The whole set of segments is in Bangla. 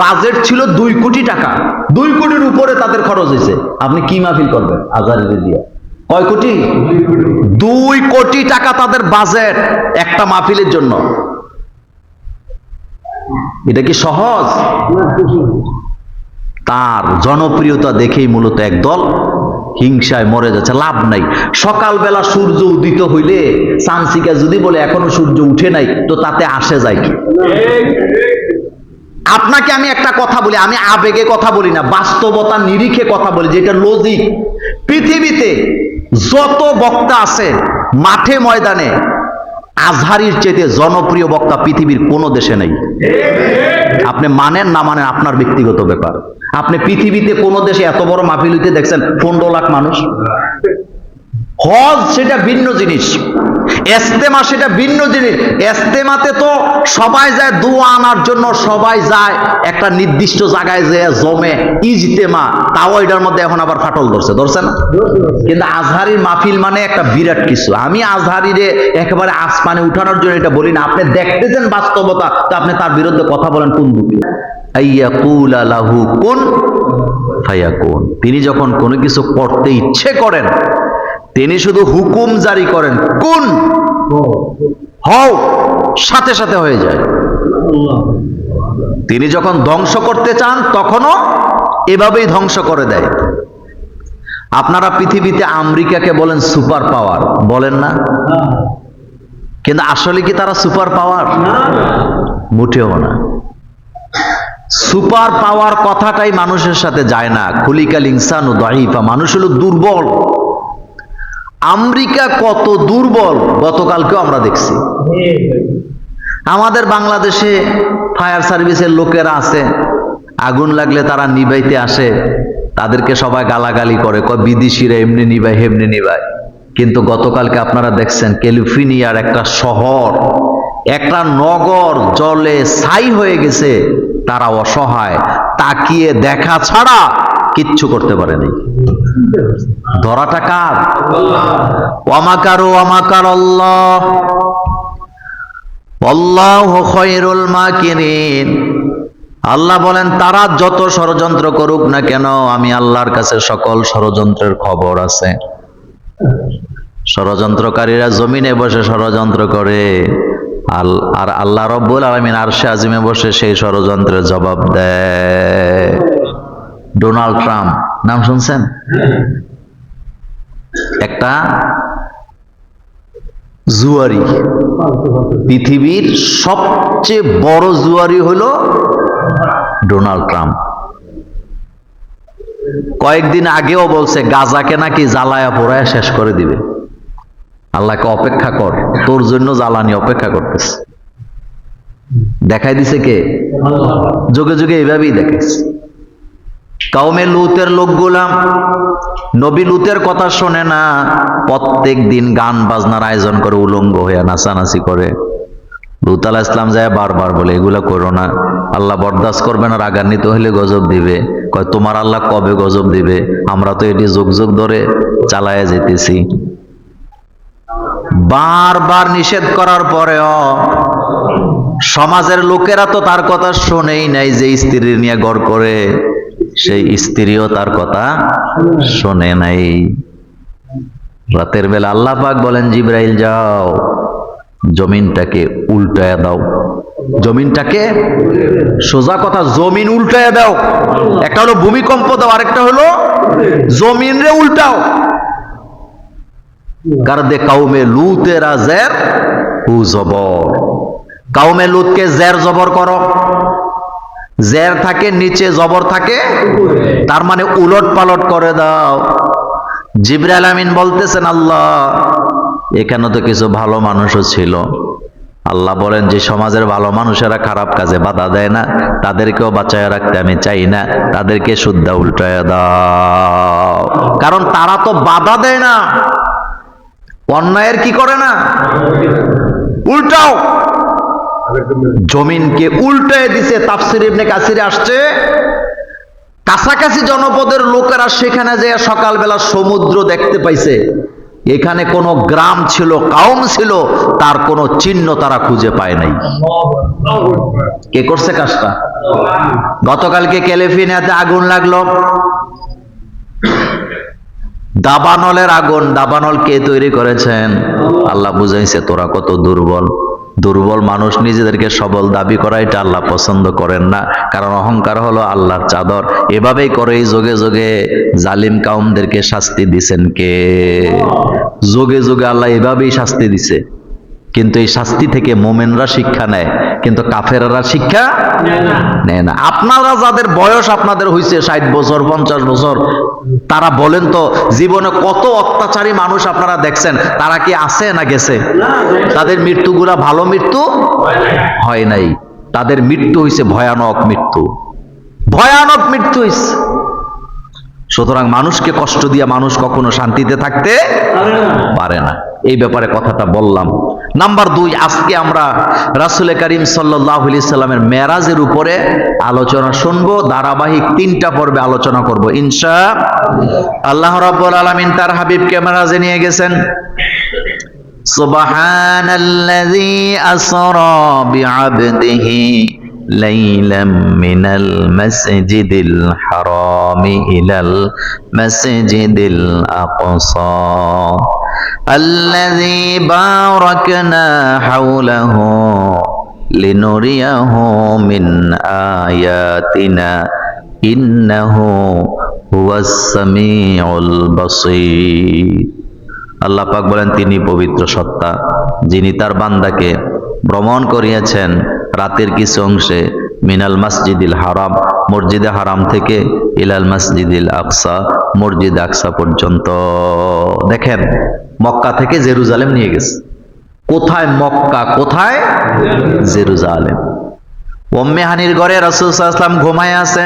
বাজেট ছিল দুই কোটি টাকা। দুই কোটির উপরে তাদের খরচ হয়েছে। আপনি কি মাহফিল করবেন? আজারি দিয়া কয় কোটি? দুই কোটি টাকা তাদের বাজেট একটা মাহফিলের জন্য। এটা কি সহজ? তার জনপ্রিয়তা দেখেই মূলত একদল হিংসায় মরে যাচ্ছে, লাভ নাই। সকালবেলা সূর্য উদিত হইলে সানসিকা যদি বলে, এখনও সূর্য উঠে নাই, তো তাতে আসে যায় কি? আপনাকে আমি একটা কথা বলি, আমি আবেগে কথা বলি না, বাস্তবতা নিরিখে কথা বলি, যেটা লজিক পৃথিবীতে যত বক্তা আছে, মাঠে ময়দানে, আজহারির চেয়ে জনপ্রিয় বক্তা পৃথিবীর কোনো দেশে নেই। আপনি মানেন না মানেন, আপনার ব্যক্তিগত ব্যাপার। আপনি পৃথিবীতে কোন দেশে এত বড় মাহফিল হইতে দেখছেন, পনেরো লাখ মানুষ। হজ সেটা ভিন্ন জিনিস। এস্তেমা সেটা ভিন্ন জিনিস। এস্তেমাতে তো সবাই যায়, দোয়া আনার জন্য সবাই যায়, একটা নির্দিষ্ট জায়গায় যে জমে ইজতেমা, তাও এটার মধ্যে এখন আবার ফাটল ধরছে। ধরছে না? কিন্তু আজহারির মাহফিল মানে একটা বিরাট কিছু। আমি আজহারিরে একেবারে আসমানে উঠানোর জন্য এটা বলি না। আপনি দেখতেছেন বাস্তবতা, তো আপনি তার বিরুদ্ধে কথা বলেন কোন দুঃখে তিনি যখন কোনো কিছু করতে ইচ্ছে করেন তিনি শুধু হুকুম জারি করেন, কোন? হও। সাথে সাথে হয়ে যায়। তিনি যখন ধ্বংস করতে চান, তখনও এভাবেই ধ্বংস করে দেয়। আপনারা পৃথিবীতে আমেরিকাকে বলেন সুপার পাওয়ার। বলেন না। কিন্তু আসলে কি তারা সুপার পাওয়ার? মোটেও না। সুপার পাওয়ার কথাটাই মানুষের সাথে যায় না। খুলিকাল ইনসান ও দাইফা মানুষ হলো দুর্বল। আমেরিকা কত দুর্বল, গতকালকেও আমরা দেখছি। আমাদের বাংলাদেশে ফায়ার সার্ভিসের লোকেরা আছে, আগুন লাগলে তারা নিবাইতে আসে, তাদেরকে সবাই গালাগালি করে, কয় বিদেশিরা এমনি নিবাই হেমনি নিবাই কিন্তু গতকালকে আপনারা দেখছেন, ক্যালিফোর্নিয়ার একটা শহর, একটা নগর জলে ছাই হয়ে গেছে, তারা অসহায়, তাকিয়ে দেখা ছাড়া কিচ্ছু করতে পারেনি। ধরাটা কার? ওয়ামাকারু ওয়ামাকার আল্লাহ আল্লাহ বলেন, তারা যত ষড়যন্ত্র করুক না কেন, আমি আল্লাহর কাছে সকল ষড়যন্ত্রের খবর আছে। ষড়যন্ত্রকারীরা জমিনে বসে ষড়যন্ত্র করে আর আল্লাহ রব্বুল আলমিন আরশে আজিমে বসে সেই ষড়যন্ত্রের জবাব দেয়। Donald Trump. নাম শুনছেন? একটা জুয়ারি। পৃথিবীর সবচেয়ে বড় জুয়ারি হলো ডোনাল্ড ট্রাম্প। কয়েকদিন আগেও বলছে গাজাকে নাকি জ্বালায়া পোড়ায় শেষ করে দিবে। আল্লাহকে অপেক্ষা কর তোর জন্য জ্বালানি অপেক্ষা করতেছে। দেখাই দিছে কে? যুগে যুগে এইভাবেই দেখাইছে। কাউমে লুতের লোকগুলা নবী লুতের কথা শোনে না, প্রত্যেক দিন গান বাজনার আয়োজন করে, উলঙ্গ হয়ে নাচানাচি করে। লুত আলাহ ইসলাম যায় বারবার বলে, এগুলা করো না। আল্লাহ বরদাস্ত করবে না, রাগান্বিত হলে গজব দিবে। কয়, তোমার আল্লাহ কবে গজব দিবে? আমরা তো এটি যুগ যুগ ধরে চালায় যেতেছি। বারবার নিষেধ করার পরেও সমাজের লোকেরা তো তার কথা শোনেই নাই যে স্ত্রী নিয়ে গড় করে। সেই স্ত্রীও তার কথা শোনে নাই। রাতের বেলা আল্লাহ পাক বলেন, জিব্রাইল, যাও, জমিনটাকে উল্টায়া দাও। জমিনটাকে সোজা কথা, জমিন উল্টায়া দাও। একটা হলো ভূমিকম্প দাও, আরেকটা হলো জমিন রে উল্টাও। কারদে কাউমে লুতেরা জের হু জবর। কাউমে লুতকে জের জবর করো। জের থাকে, নিচে জবর থাকে, তার মানে উলট পালট করে দাও। জিব্রাইল আমিন বলতেছেন, আল্লাহ, এখানে তো কিছু ভালো মানুষও ছিল। আল্লাহ বলেন, যে সমাজের ভালো মানুষেরা খারাপ কাজে বাধা দেয় না, তাদেরকেও বাঁচায় রাখতে আমি চাই না, তাদেরকে শুদ্ধা উল্টায় দাও। কারণ তারা তো বাধা দেয় না। অন্যায়ের কি করে না? উল্টাও। জমিনকে উল্টায় দিছে তাফসির ইবনে কাসিরে আসছে। কাছাকাছি জনপদের লোকেরা সেখানে যে সকালবেলা সমুদ্র দেখতে পাইছে। এখানে কোনো গ্রাম ছিল কাউম ছিল, তার কোনো চিহ্ন তারা খুঁজে পায় নাই। কে করছে কাজটা? গতকালকে ক্যালিফোর্নিয়াতে আগুন লাগল। দাবানলের আগুন, দাবানল কে তৈরি করেছেন? আল্লাহ বুঝাইছে, তোরা কত দুর্বল। দুর্বল মানুষ নিজেদেরকে সবল দাবি করা, এটা আল্লাহ পছন্দ করেন না। কারণ অহংকার হলো আল্লাহর চাদর। এভাবেই করে এই যোগে যোগে জালিম কাউমদেরকে শাস্তি দিছেন কে? যোগে যোগে আল্লাহ এভাবেই শাস্তি দিছে। কিন্তু এই শাস্তি থেকে মোমেনরা শিক্ষা নেয়, কিন্তু কাফেররা শিক্ষা নেয় না। আপনারা যাদের বয়স আপনাদের হয়েছে ষাট বছর, পঞ্চাশ বছর, তারা বলেন তো, জীবনে কত অত্যাচারী মানুষ আপনারা দেখছেন, তারা কি আছে না গেছে? তাদের মৃত্যুগুলা ভালো মৃত্যু হয় নাই। তাদের মৃত্যু হয়েছে ভয়ানক মৃত্যু। ভয়ানক মৃত্যু হয়েছে সুতরাং মানুষকে কষ্ট দিয়া মানুষ কখনো শান্তিতে থাকতে পারে না। এই ব্যাপারে কথাটা বললাম নাম্বার দুই আজকে আমরা রাসুল করিম সাল্লাহ সাল্লামের মেরাজের উপরে আলোচনা শুনবো ধারাবাহিক তিনটা পর্বে আলোচনা করব ইনশা আল্লাহ রাব্বুল আলামিন তার হাবিবকে মেরাজে নিয়ে গেছেন سبحان الذي أسرى بعبده ليلا من المسجد الحرام إلى المسجد الأقصى الذي باركنا حوله لنريه من آياتنا إنه هو السميع البصير আল্লাহ পাক বলেন তিনি পবিত্র সত্তা যিনি তার বান্দাকে ভ্রমণ করিয়েছেন রাতের কিছু অংশে মিনাল মসজিদিল হারাম, মসজিদে হারাম থেকে ইলাল মসজিদিল আকসা, মসজিদ আকসা পর্যন্ত। দেখেন, মক্কা থেকে জেরুজালেম নিয়ে গেছে। কোথায় মক্কা, কোথায়? জেরুজালেম। ওম্মে হানির ঘরে রাসুল সাল্লাম ঘুমায় আছে।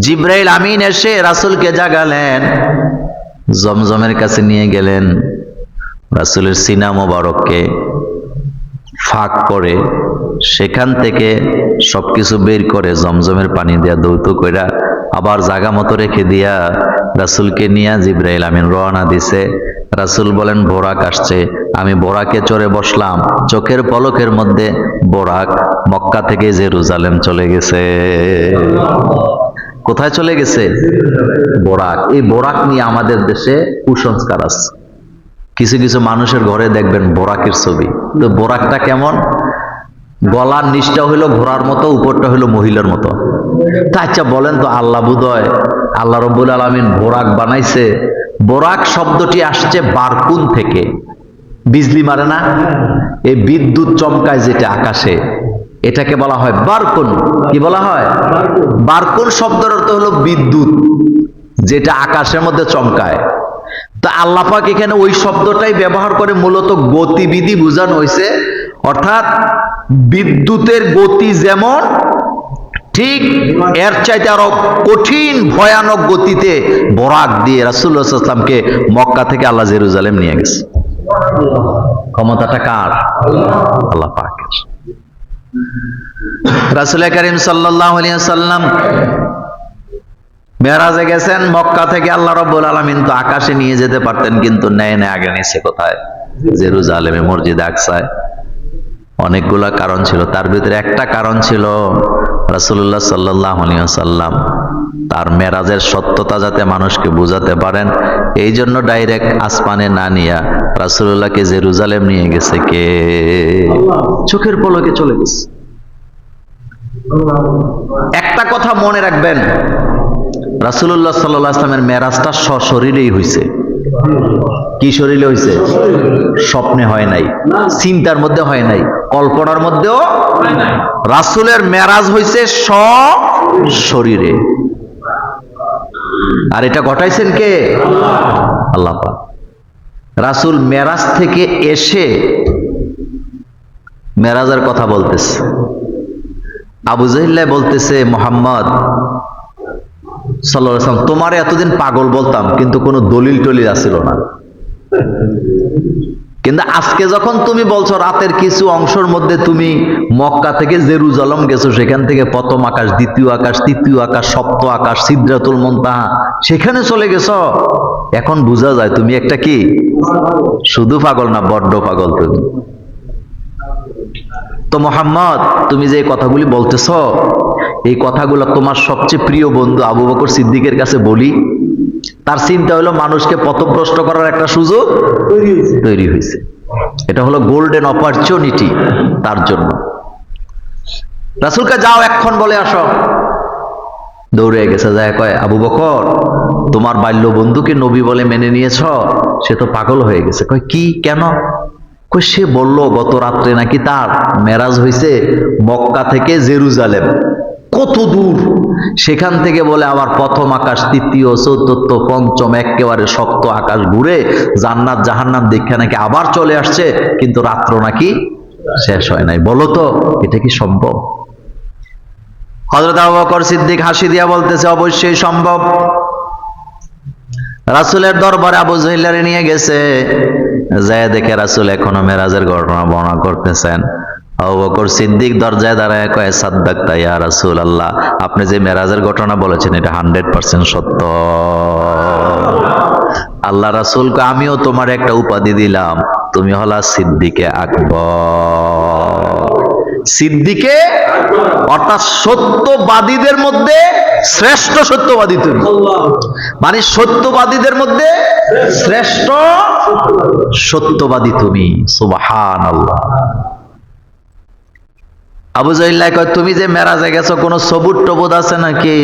জিব্রাইল আমিন এসে রাসুলকে জাগালেন, জমজমের কাছে নিয়ে গেলেন। রাসুলের সিনা মোবারককে ফাঁক করে, সেখান থেকে সবকিছু বের করে, জমজমের পানি দিয়া দৌত কইরা আবার জাগা মতো রেখে দিয়া রাসুলকে নিয়ে জিব্রাইল আমিন রওনা দিছে। রাসুল বলেন, বোরাক আসছে। আমি বোরাকে চড়ে বসলাম। চোখের পলকের মধ্যে বোরাক মক্কা থেকে জেরুজালেম চলে গেছে। কোথায় চলে গেছে? বোরাক। এই বোরাক নিয়ে আমাদের দেশে কুসংস্কার আছে। কিছু কিছু মানুষের ঘরে দেখবেন বোরাকের ছবি। তো বোরাকটা কেমন? গলার নিচটা হইল ঘোড়ার মতো, উপরটা হইল মহিলার মতো। তা আচ্ছা বলেন তো, আল্লাহ বুদয় আল্লাহ রব্বুল আলমিন বোরাক বানাইছে। বোরাক শব্দটি আসছে বারকুন থেকে। বিজলি মারে না? এই বিদ্যুৎ চমকায় যেটা আকাশে, এটাকে বলা হয় বারকুন। কি বলা হয়? বারকুন শব্দের অর্থ হলো বিদ্যুৎ, যেটা আকাশের মধ্যে চমকায়। তা আল্লাপাক এখানে ওই শব্দটাই ব্যবহার করে মূলত গতিবিধি বোঝানো হয়েছে। অর্থাৎ বিদ্যুতের গতি যেমন, ঠিক এর চাইতে আরও কঠিন, ভয়ানক গতিতে বরাক দিয়ে রাসুল্লাহামকে মক্কা থেকে আল্লাহ জেরুজালেম নিয়ে গেছে। ক্ষমতাটা কার? আল্লাহ রাসুল করিম সাল্লাহ সাল্লাম মেরাজে গেছেন, মক্কা থেকে আল্লাহ রব্বুল আলমিন তো আকাশে নিয়ে যেতে পারতেন, কিন্তু নেয় নেয় আগে নিচ্ছে কোথায়? জেরুজালেমে, মসজিদ আকসায়। অনেকগুলা কারণ ছিল। তার ভিতরে একটা কারণ ছিল রাসুল্লাহ সাল্লাহ সাল্লাম তার মেরাজের সত্যতা যাতে মানুষকে বুঝাতে পারেন, এই জন্য ডাইরেক্ট আসমানে না নিয়া রাসুল্লাহকে জেরুজালেম নিয়ে গেছে কে? চোখের পলকে চলে গেছে। একটা কথা মনে রাখবেন রাসুল্লাহ সাল্লাহ আসলামের মেরাজটা সশরীরেই হয়েছে কি শরীরে হয়েছে স্বপ্নে হয় নাই, চিন্তার মধ্যে হয় নাই, কল্পনার মধ্যেও রাসুলের মেরাজ হয়েছে স শরীরে। আর এটা ঘটাইছেন কে? আল্লাহ। রাসুল মেরাজ থেকে এসে মেরাজের কথা বলতেছে। আবু জাহিল্লাহ বলতেছে, মোহাম্মদ সাল্লাম তোমার এতদিন পাগল বলতাম, কিন্তু কোনো দলিল টলিল আসিল না। কিন্তু আজকে যখন তুমি বলছো রাতের কিছু অংশের মধ্যে তুমি মক্কা থেকে জেরুজালম গেছো, সেখান থেকে প্রথম আকাশ, দ্বিতীয় আকাশ, তৃতীয় আকাশ, সপ্ত আকাশ সিদ্ধাতুল মন্তাহা, সেখানে চলে গেছ। এখন বোঝা যায় তুমি একটা কি? শুধু পাগল না, বড্ড পাগল তুমি। তো মোহাম্মদ, তুমি যে কথাগুলি বলতেছ এই কথাগুলো তোমার সবচেয়ে প্রিয় বন্ধু আবু বকর সিদ্দিকের কাছে বলি। তার চিন্তা হলো মানুষকে পথভ্রষ্ট করার একটা সুযোগ তৈরি হয়েছে। এটা হলো গোল্ডেন অপরচুনিটি তার জন্য। রাসুলকে যাও এক্ষণ বলে আসো। দৌড়ে গেছে, যায় কয়, আবু বকর, তোমার বাল্য বন্ধুকে নবী বলে মেনে নিয়েছ? সে তো পাগল হয়ে গেছে। কয়, কি? কেন? কই সে বলল, গত রাত্রে নাকি তার মেরাজ হয়েছে মক্কা থেকে জেরুজালেম। কত দূর? সেখান থেকে বলে আবার প্রথম আকাশ, তৃতীয়, চতুর্থ, পঞ্চম একেবারে শক্ত আকাশ ঘুরে জান্নাত, জাহান্নাম দীক্ষা নাকি আবার চলে আসছে, কিন্তু রাত্র নাকি শেষ হয় নাই। বলো তো, এটা কি সম্ভব? হজরত সিদ্দিক হাসি দিয়া বলতেছে, অবশ্যই সম্ভব। রাসুলের দরবারে আবু জহিলারে নিয়ে গেছে। যায় দেখে রাসুল এখনও মেরাজের ঘটনা বর্ণনা করতেছেন। বকর সিদ্দিক দরজায় দাঁড়ায় কয়ে, সাদ্দাক তাইয়া রাসুল আল্লাহ আপনি যে মেরাজের ঘটনা বলেছেন, এটা হান্ড্রেড পার্সেন্ট সত্য। আল্লাহ রাসুলকে আমিও তোমার একটা উপাধি দিলাম। তুমি হলা সিদ্দিকে আকবর। সিদ্দিকে অর্থাৎ সত্যবাদীদের মধ্যে শ্রেষ্ঠ সত্যবাদী তুমি। মানে সত্যবাদীদের মধ্যে শ্রেষ্ঠ সত্যবাদী তুমি। সুবাহান আল্লাহ আবু জাইল্লাহ কয়, তুমি যে মেরাজে গেছো, কোনো সবুত টবুত আছে নাকি?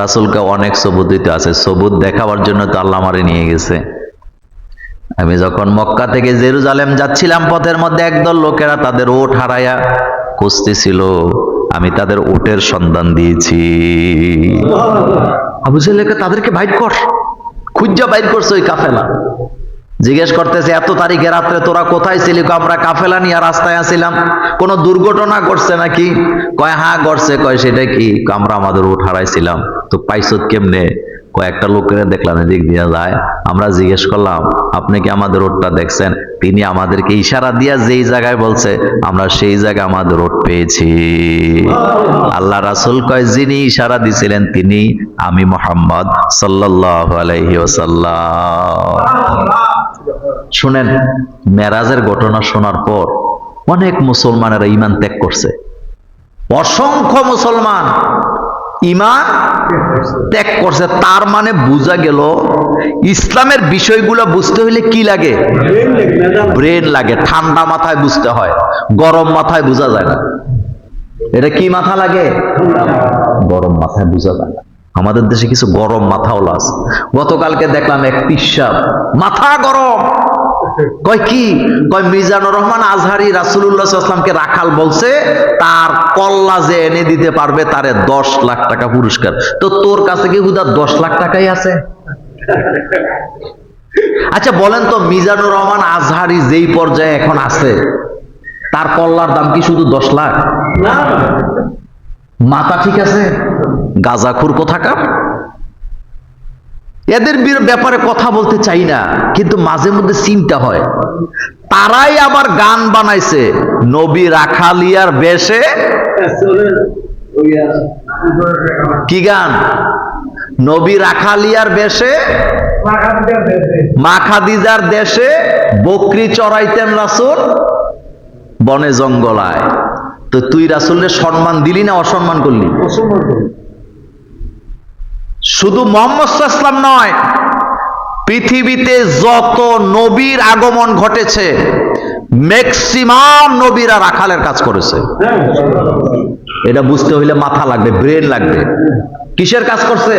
রাসুলকে অনেক সবুত দিতে আছে। সবুত দেখাবার জন্য তো আল্লাহ আমারে নিয়ে গেছে। আমি যখন মক্কা থেকে জেরুজালেম যাচ্ছিলাম, পথের মধ্যে একদল লোকেরা তাদের ওট হারায়া ছিল আমি তাদের ওটের সন্ধান দিয়েছি। আবু জাহেলকে তাদেরকে বাইর কর। খুঁজা বাইর করছে ওই কাফেলা। জিজ্ঞেস করতেছে, এত তারিখে রাত্রে তোরা কোথায় ছিলি? আমরা কাফেলা নিয়ে রাস্তায় আসছিলাম কোন দুর্ঘটনা করছে নাকি? কয় হ্যাঁ করছে কয়, সেটা কি? আমরা আমাদের উঠ হারাইছিলাম। তো পাইছত কেমনে? কয়েকটা লোকেরা দেখলাম, এদিক দিয়ে যায়। আমরা জিজ্ঞেস করলাম, আপনি কি আমাদের রোডটা দেখছেন? তিনি আমাদেরকে ইশারা দিয়া যেই জায়গায় বলছে, আমরা সেই জায়গায় আমাদের রোড পেয়েছি। আল্লাহ রাসুল কয়, যিনি ইশারা দিছিলেন তিনি আমি মোহাম্মদ সাল্লাল্লাহু আলাইহি ওয়াসাল্লাম। শুনেন, মেরাজের ঘটনা শোনার পর অনেক মুসলমানেরা ইমান ত্যাগ করছে। অসংখ্য মুসলমান ইমান ত্যাগ করছে। তার মানে বোঝা গেল, ইসলামের বিষয়গুলো বুঝতে হইলে কি লাগে? ব্রেন লাগে, ঠান্ডা মাথায় বুঝতে হয়, গরম মাথায় বোঝা যায় না। এটা কি মাথা লাগে? গরম মাথায় বোঝা যায় না। আমাদের দেশে কিছু গরম মাথাওয়ালা আছে। গতকালকে দেখলাম এক পিসাব, মাথা গরম। কয় কি? কয় মিজানুর রহমান আজহারি রাসুল্লাহ আসলামকে রাখাল বলছে তার কল্লা যে এনে দিতে পারবে তারে দশ লাখ টাকা পুরস্কার। তো তোর কাছে কি হুদা দশ লাখ টাকাই আছে? আচ্ছা বলেন তো মিজানুর রহমান আজহারি যেই পর্যায়ে এখন আছে তার কল্লার দাম কি শুধু দশ লাখ? না। মাথা ঠিক আছে? গাজাখুর কোথাকার? এদের ব্যাপারে কথা বলতে চাই না, কিন্তু মাঝে মধ্যে চিন্তা হয়। তারাই আবার গান বানাইছে, নবী রাখালিয়ার বেশে। কি গান? নবী রাখালিয়ার বেশে, মা খাদিজার দেশে, বকরি চড়াইতেন রাসুল বনে জঙ্গলায়। তো তুই রাসুলের সম্মান দিলি না অসম্মান করলি? অসম্মান করি। শুধু মোহাম্মদ ইসলাম নয়, পৃথিবীতে যত নবীর আগমন ঘটেছে ম্যাক্সিমাম নবীরা রাখালের কাজ করেছে। এটা বুঝতে হইলে মাথা লাগবে ব্রেন লাগবে। কিসের কাজ করছে?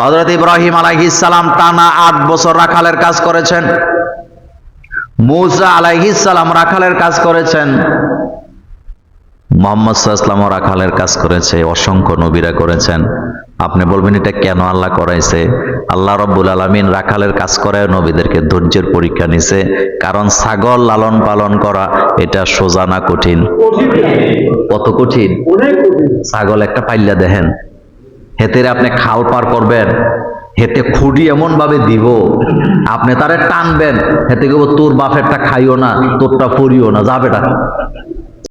হজরত ইব্রাহিম আলাইহিস সালাম টানা আট বছর রাখালের কাজ করেছেন। মুসা আলাইহিস সালাম রাখালের কাজ করেছেন। মোহাম্মদ সাল্লামও রাখালের কাজ করেছে, অসংখ্য নবীরা করেছেন। আপনি বলবেন, এটা কেন আল্লাহ করাইছে? আল্লাহ রব্বুল আলমিন রাখালের কাজ করায় নবীদেরকে ধৈর্যের পরীক্ষা নিছে, কারণ ছাগল লালন পালন করা এটা সোজা না কঠিন? কত কঠিন? ছাগল একটা পাইল্লা দেখেন, হেতের আপনি খাল পার করবেন, হেতে খুঁড়ি এমন ভাবে দিব, আপনি তারে টানবেন, হেতে কেবল তোর বাপেরটা খাইও না, তোরটা পড়িও না। যাবেটা।